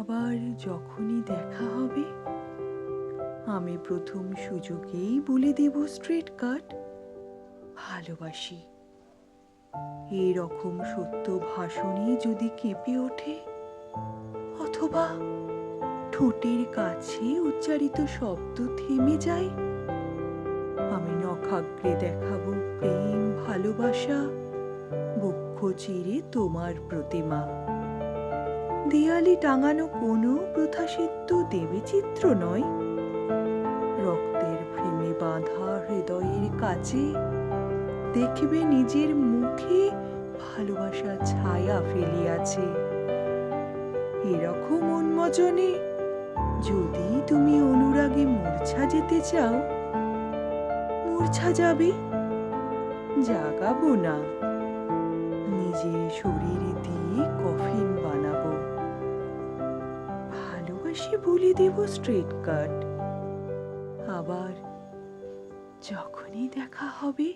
আবার যখনই দেখা হবে, আমি প্রথম সুযোগেই বলে দেব স্ট্রেট কাট ভালোবাসি। এরকম সত্য ভাষণে যদি কেঁপে ওঠে, অথবা ঠোঁটের কাছে উচ্চারিত শব্দ থেমে যায়, আমি নখাগ্রে দেখাবো প্রেম, ভালোবাসা, বক্ষ চিরে তোমার প্রতিমা। দেয়ালে টাঙানো কোনো প্রথাসিদ্ধ দেবীচিত্র নয়। রক্তের প্রেমে বাঁধা হৃদয়ের কাছে দেখবে নিজের মুখে ভালোবাসা ছায়া ফেলিয়াছে। এরকম উন্মোচনে যদি তুমি অনুরাগে মূর্ছা যেতে চাও, মূর্ছা যাবে, জাগাবো না। নিজের শরীর ভালোবাসি বলে দেব স্ট্রেট কাট আবার যখনই দেখা হবে